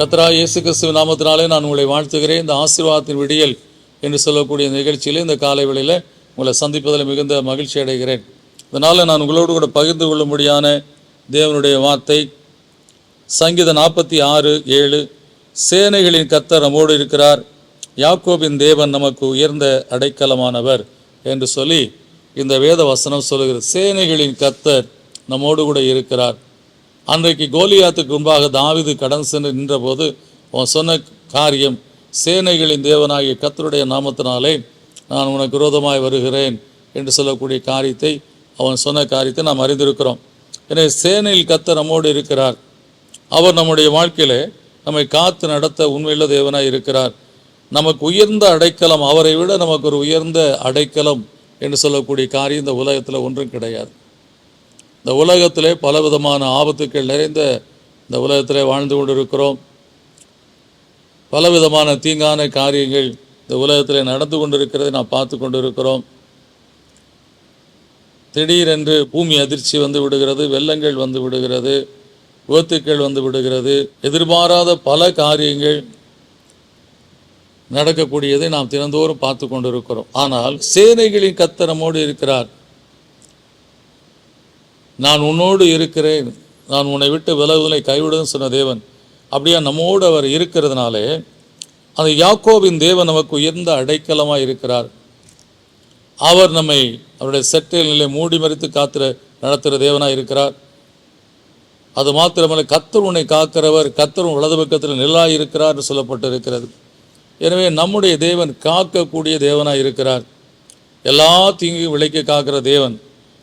கத்ரா இயேசு கிறிஸ்துவ நாமத்தினாலே நான் உங்களை வாழ்த்துகிறேன். இந்த ஆசீர்வாதத்தின் விடியல் என்று சொல்லக்கூடிய நிகழ்ச்சியில் இந்த காலை வேளையில் உங்களை சந்திப்பதில் மிகுந்த மகிழ்ச்சி அடைகிறேன். இதனால் நான் உங்களோடு கூட பகிர்ந்து கொள்ளும்படியான தேவனுடைய வார்த்தை சங்கீத நாற்பத்தி ஆறு ஏழு சேனைகளின் கத்தர் நம்மோடு இருக்கிறார் யாக்கோபின் தேவன் நமக்கு உயர்ந்த அடைக்கலமானவர் என்று சொல்லி இந்த வேத வசனம் சொல்லுகிறது. சேனைகளின் கத்தர் நம்மோடு கூட இருக்கிறார். அன்றைக்கு கோலியாத்துக்கு முன்பாக தாவிது கடன் சென்று நின்றபோது அவன் சொன்ன காரியம் சேனைகளின் தேவனாகிய கத்தருடைய நாமத்தினாலே நான் உனக்கு விரோதமாய் வருகிறேன் என்று சொல்லக்கூடிய காரியத்தை அவன் சொன்ன காரியத்தை நாம் அறிந்திருக்கிறோம். எனவே சேனையில் கத்தர் நம்மோடு இருக்கிறார். அவர் நம்முடைய வாழ்க்கையிலே நம்மை காத்து நடத்த உண்மையுள்ள தேவனாய் இருக்கிறார். நமக்கு உயர்ந்த அடைக்கலம் அவரை விட நமக்கு ஒரு உயர்ந்த அடைக்கலம் என்று சொல்லக்கூடிய காரியம் இந்த உலகத்தில் ஒன்றும் கிடையாது. இந்த உலகத்திலே பலவிதமான ஆபத்துக்கள் நிறைந்த இந்த உலகத்திலே வாழ்ந்து கொண்டிருக்கிறோம். பலவிதமான தீங்கான காரியங்கள் இந்த உலகத்திலே நடந்து கொண்டிருக்கிறதை நாம் பார்த்து கொண்டிருக்கிறோம். திடீரென்று பூமி அதிர்ச்சி வந்து விடுகிறது வெள்ளங்கள் வந்து விடுகிறது விபத்துக்கள் வந்து விடுகிறது. எதிர்பாராத பல காரியங்கள் நடக்கக்கூடியதை நாம் தினந்தோறும் பார்த்து கொண்டிருக்கிறோம். ஆனால் சேனைகளின் கத்தரமோடு இருக்கிறார். நான் உன்னோடு இருக்கிறேன். நான் உன்னை விட்டு விலகுதலை கைவிடுன்னு சொன்ன தேவன். அப்படியே நம்மோடு அவர் இருக்கிறதுனாலே அந்த யாக்கோவின் தேவன் நமக்கு உயர்ந்த அடைக்கலமாக இருக்கிறார். அவர் நம்மை அவருடைய செட்டில் நிலை மூடி மறித்து காத்துற நடத்துகிற தேவனாக இருக்கிறார். அது மாத்திரமல்ல கத்தர் உன்னை காக்கிறவர் கத்தரும் வலது பக்கத்தில் நிலாக இருக்கிறார் என்று சொல்லப்பட்டு இருக்கிறது எனவே நம்முடைய தேவன் காக்கக்கூடிய தேவனாக இருக்கிறார். எல்லா தீங்கு விளைக்க காக்கிற தேவன்.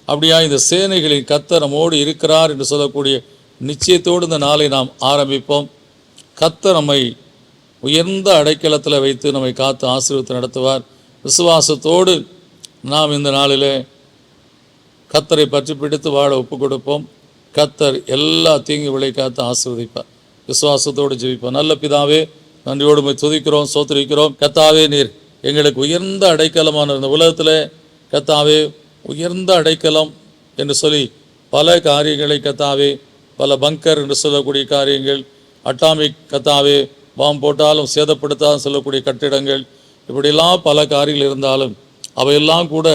அப்படியா இந்த சேனைகளின் கத்தரமோடு நம்மோடு இருக்கிறார் என்று சொல்லக்கூடிய நிச்சயத்தோடு இந்த நாளை நாம் ஆரம்பிப்போம். கத்தர் நம்மை உயர்ந்த அடைக்கலத்தில் வைத்து நம்மை காத்து ஆசீர்வத்து நடத்துவார். விசுவாசத்தோடு நாம் இந்த நாளில் கத்தரை பற்றி பிடித்து வாழ ஒப்பு கொடுப்போம். கத்தர் எல்லா தீங்கு விளை காத்து ஆசீர்வதிப்பார். விசுவாசத்தோடு ஜெபிப்போம். நல்ல பிதாவே நன்றியோடு போய் துதிக்கிறோம் சோத்திரிக்கிறோம் கத்தாவே நீர் எங்களுக்கு உயர்ந்த அடைக்கலமான இந்த உலகத்தில் கத்தாவே உயர்ந்த அடைக்கலம் என்று சொல்லி பல காரியங்களை கத்தாவே பல பங்கர் என்று சொல்லக்கூடிய காரியங்கள் அட்டாமிக் கத்தாவே பாம் போட்டாலும் சேதப்படுத்தாலும் சொல்லக்கூடிய கட்டிடங்கள் இப்படியெல்லாம் பல காரியங்கள் இருந்தாலும் அவையெல்லாம் கூட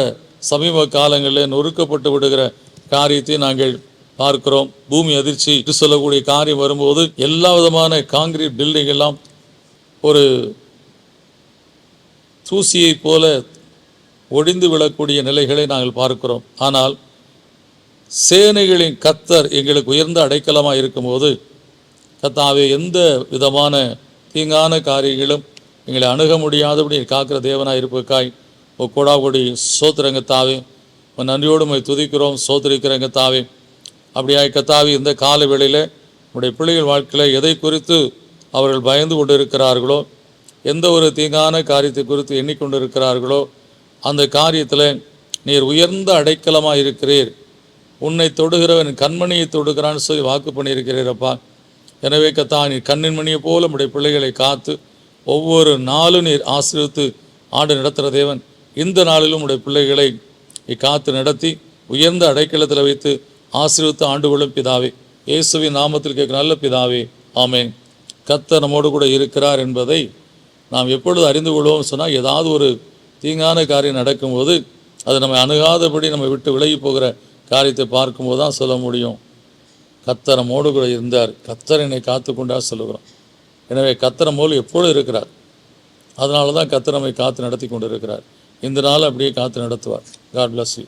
சமீப காலங்களில் நொறுக்கப்பட்டு விடுகிற காரியத்தை நாங்கள் பார்க்கிறோம். பூமி அதிர்ச்சி என்று சொல்லக்கூடிய காரியம் வரும்போது எல்லா விதமான காங்கிரீட் பில்டிங் எல்லாம் ஒரு தூசியை போல ஒடிந்து விழக்கூடிய நிலைகளை நாங்கள் பார்க்கிறோம். ஆனால் சேனைகளின் கத்தர் எங்களுக்கு உயர்ந்த அடைக்கலமாக இருக்கும்போது கத்தாவே எந்த விதமான தீங்கான காரியங்களும் எங்களை அணுக முடியாதபடி காக்கிற தேவனாக இருப்பதுக்காய் ஓ கொடாபடி சோத்திரங்கத்தாவே உன் நன்றியோடு போய் துதிக்கிறோம் சோத்திரிக்கிறங்க தாவே அப்படியாய் கத்தாவி இந்த கால வேளையில் உடைய பிள்ளைகள் வாழ்க்கையில் எதை குறித்து அவர்கள் பயந்து கொண்டு இருக்கிறார்களோ எந்த ஒரு தீங்கான காரியத்தை குறித்து எண்ணிக்கொண்டு இருக்கிறார்களோ அந்த காரியத்தில் நீர் உயர்ந்த அடைக்கலமாக இருக்கிறீர். உன்னை தொடுகிறவன் கண்மணியை தொடுகிறான்னு சொல்லி வாக்கு பண்ணியிருக்கிறீரப்பா எனவே கத்தா நீர் கண்ணின் மணியை போல உடைய பிள்ளைகளை காத்து ஒவ்வொரு நாளும் நீர் ஆசீர்வித்து ஆண்டு நடத்துகிற தேவன். இந்த நாளிலும் உடைய பிள்ளைகளை காத்து நடத்தி உயர்ந்த அடைக்கலத்தில் வைத்து ஆசீர்வித்து ஆண்டு கொள்ளும் பிதாவே. இயேசுவின் நாமத்தில் கேட்க நல்ல பிதாவே ஆமேன். கத்த நம்மோடு கூட இருக்கிறார் என்பதை நாம் எப்பொழுது அறிந்து கொள்வோம் சொன்னால் ஏதாவது ஒரு தீங்கான காரியம் நடக்கும்போது அது நம்ம அணுகாதபடி நம்ம விட்டு விலகி போகிற காரியத்தை பார்க்கும்போது தான் சொல்ல முடியும். கத்தரை மோடு கூட இருந்தார். கத்தர் என்னை காத்து சொல்லுகிறோம். எனவே கத்தரை மோல் எப்பொழுது இருக்கிறார். அதனால தான் கத்தர் நம்மை காத்து நடத்தி கொண்டு இருக்கிறார் இந்த நாள் அப்படியே காத்து நடத்துவார். God bless you